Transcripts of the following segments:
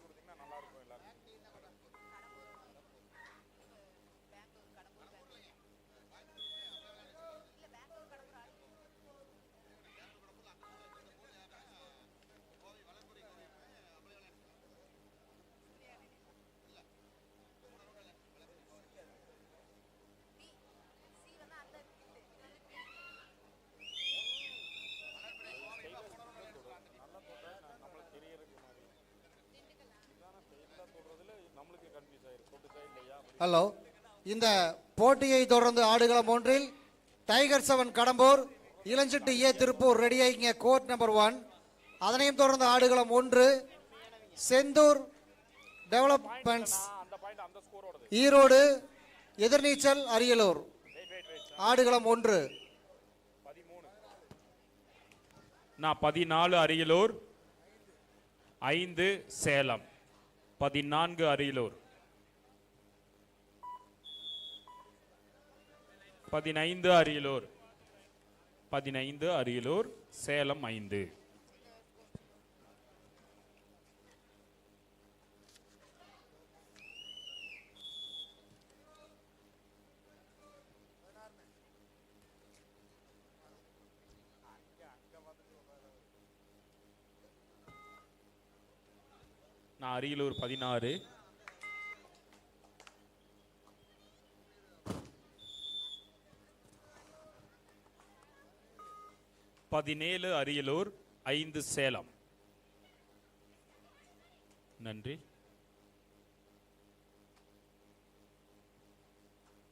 Gracias. Hello இந்த போட்டியை தொடர்ந்து ஆடுகளம் ஒன்றில் tiger seven Kadambur Ilanchittu A Tiruppur ரெடியாகிங்க court number one. அதனையும் தொடர்ந்து ஆடுகளம் ஒன்று செந்தூர் டெவலப்மெண்ட்ஸ் ஈரோடு எதிர்நீச்சல் அரியலூர். ஆடுகளம் ஒன்று. நான் பதினாலு அரியலூர் ஐந்து சேலம். பதினான்கு அரியலூர். பதினைந்து அரியலூர். பதினைந்து அரியலூர் சேலம் ஐந்து. நான் அரியலூர் பதினாறு. பதினேழு அரியலூர் ஐந்து சேலம். நன்றி.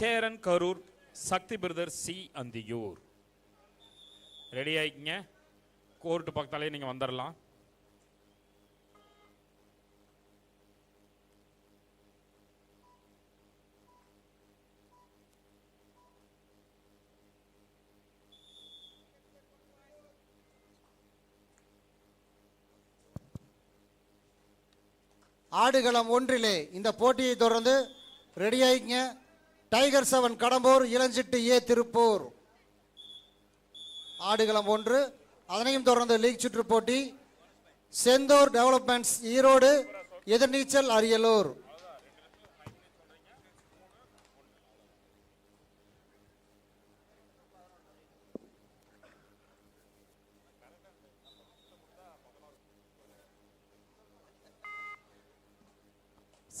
Cheran Karur Sakthi brother C. Anthiyur. Ready ஆயிக்கங்க. Court பக்கத்தாலே நீங்க வந்துடலாம் ஆடுகளம் ஒன்றிலே இந்த போட்டியை தொடர்ந்து ரெடியாகிங்க tiger seven Kadambur Ilanchittu A Tiruppur. ஆடுகளம் ஒன்று. அதனையும் தொடர்ந்து லீக் சுற்று போட்டி. செந்தூர் டெவலப்மெண்ட்ஸ் ஈரோடு எதிர்நீச்சல் அரியலூர்.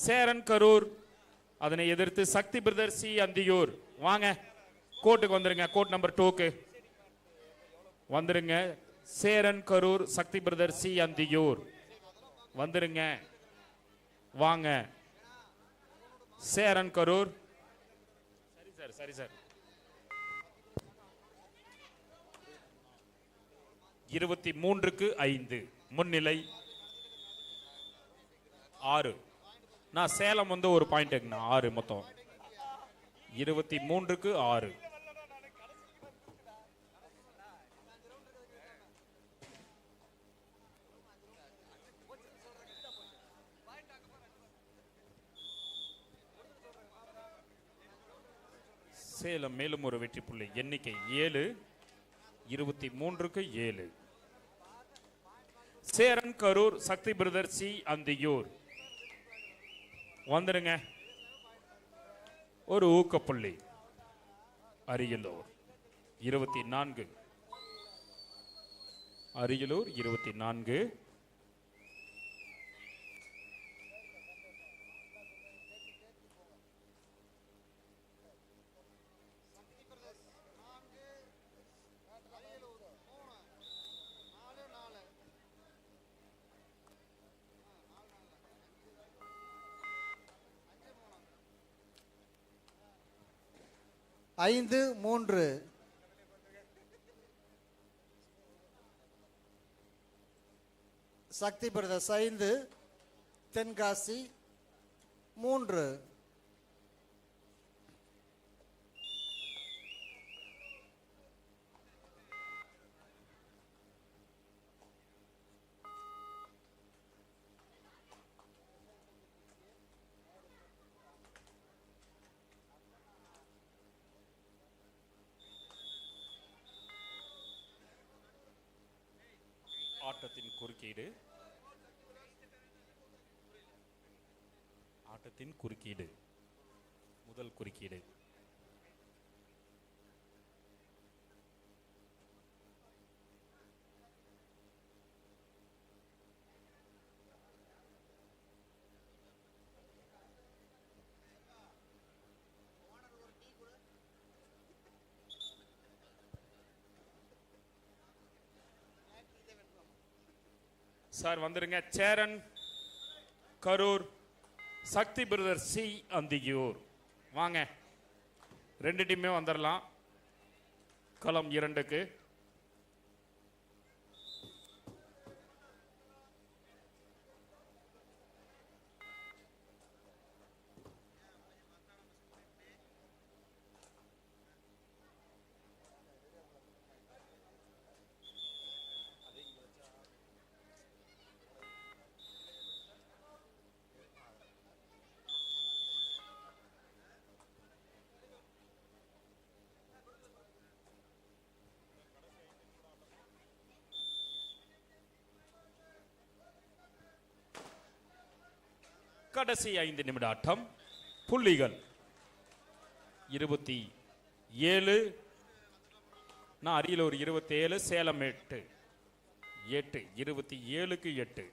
சேரன் கரூர். அதனை எதிர்த்து சக்தி பிரதர் சி. அந்தியூர். வாங்க கோர்ட்டுக்கு வந்துருங்க கோர்ட் நம்பர் டூக்கு. வந்துருங்க சேரன் கரூர் சக்தி பிரதர் சி. அந்தியூர். வந்துருங்க வாங்க. சேரன் கரூர். சரி சார் சரி சார். இருபத்தி மூன்றுக்கு ஐந்து முன்னிலை ஆறு. நான் சேலம் வந்து ஒரு பாயிண்ட் எங்க ஆறு மொத்தம். இருபத்தி மூன்றுக்கு ஆறு. சேலம் மேலும் ஒரு வெற்றி புள்ளி. எண்ணிக்கை ஏழு இருபத்தி மூன்றுக்கு ஏழு. Cheran Karur Sakthi brother C Anthiyur. வந்துடுங்க ஒரு ஊக்கப்புள்ளி அரியலூர் இருபத்தி நான்கு. அரியலூர் இருபத்தி நான்கு. ஐந்து மூன்று. சக்தி பிரதர்ஸ் ஐந்து. தென்காசி மூன்று. ஆட்டத்தின் குறுக்கீடு. ஆட்டத்தின் குறுக்கீடு. முதல் குறுக்கீடு. சார் வந்துருங்க. Cheran Karur Sakthi brother C Anthiyur. வாங்க. ரெண்டு டீமே வந்துடலாம் களம் இரண்டுக்கு. கடைசி ஐந்து நிமிட ஆட்டம் புள்ளிகள். இருபத்தி ஏழு. நான் அரியலூர் இருபத்தி ஏழு சேலம் எட்டு. எட்டு. இருபத்தி ஏழுக்கு எட்டு.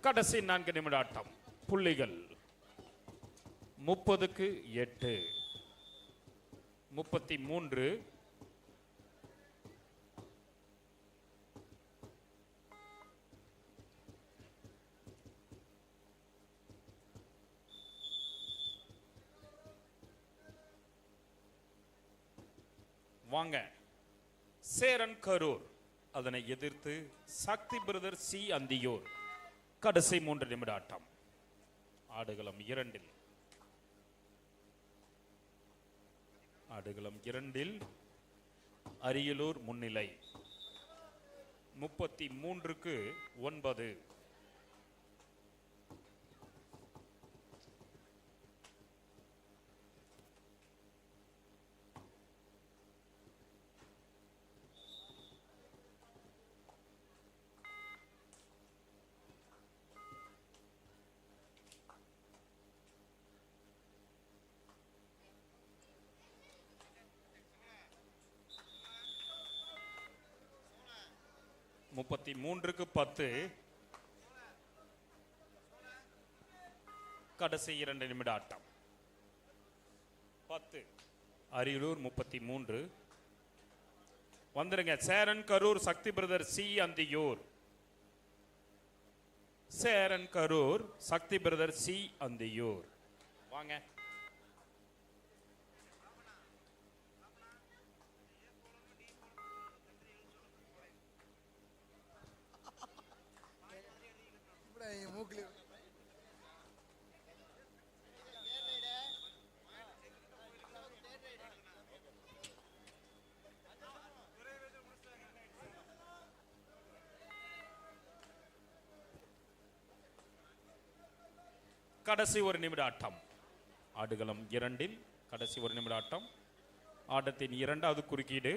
கடைசி நான்கு நிமிட ஆட்டம் புள்ளிகள். முப்பதுக்கு எட்டு. முப்பத்தி மூன்று. வாங்க. சேரன் கரூர். அதனை எதிர்த்து சக்தி பிரதர் சி அந்தியூர். கடைசி மூன்று நிமிட ஆட்டம் ஆடுகளம் இரண்டில். ஆடுகளம் இரண்டில் அரியலூர் முன்னிலை. முப்பத்தி மூன்றுக்கு ஒன்பது. முப்பத்தி மூன்றுக்கு பத்து. கடைசி இரண்டு நிமிட ஆட்டம் பத்து. அரியலூர் முப்பத்தி மூன்று. வந்துருங்க. Cheran Karur Sakthi brother C Anthiyur. Cheran Karur Sakthi brother C Anthiyur. வாங்க. கிளியர் கடைசி ஒரு நிமிட ஆட்டம் ஆடுகளம் இரண்டில் கடைசி ஒரு நிமிட ஆட்டம் ஆட்டத்தின் இரண்டாவது குறுக்கீடு.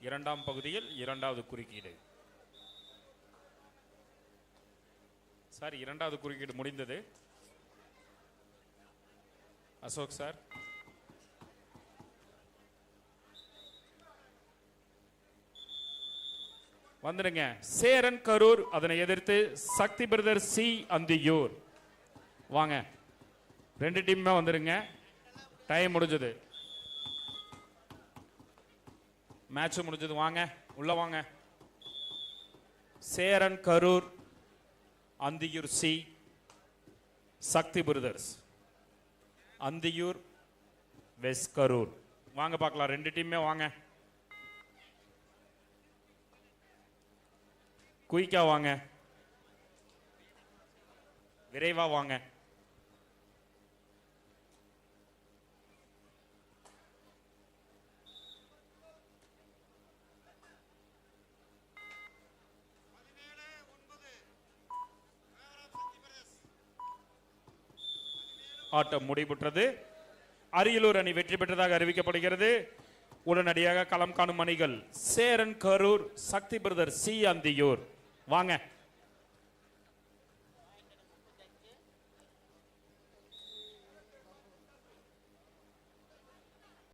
இரண்டாம் பகுதியில் இரண்டாவது குறுக்கீடு. சார் இரண்டாவது குறுக்கீடு முடிந்தது. அசோக் சார். வந்துடுங்க. சேரன் கரூர் அதனை எதிர்த்து சக்தி பிரதர் சி. அந்தியூர். வாங்க. ரெண்டு டீமுமே வந்துடுங்க. டைம் முடிஞ்சது. மேட்ச் முடிஞ்சது. வாங்க. உள்ள வாங்க. Cheran Karur Anthiyur C. Sakthi brothers Anthiyur west Karur வாங்க பார்க்கலாம் ரெண்டு டீமே வாங்க. குயிக்கா வாங்க. விரைவா வாங்க. ஆட்டம் முடிவுற்றது. அரியலூர் அணி வெற்றி பெற்றதாக அறிவிக்கப்படுகிறது. உடனடியாக களம் காணும் அணிகள் சேரன் கரூர் சக்தி பிரதர் சி அந்தியூர் வாங்க.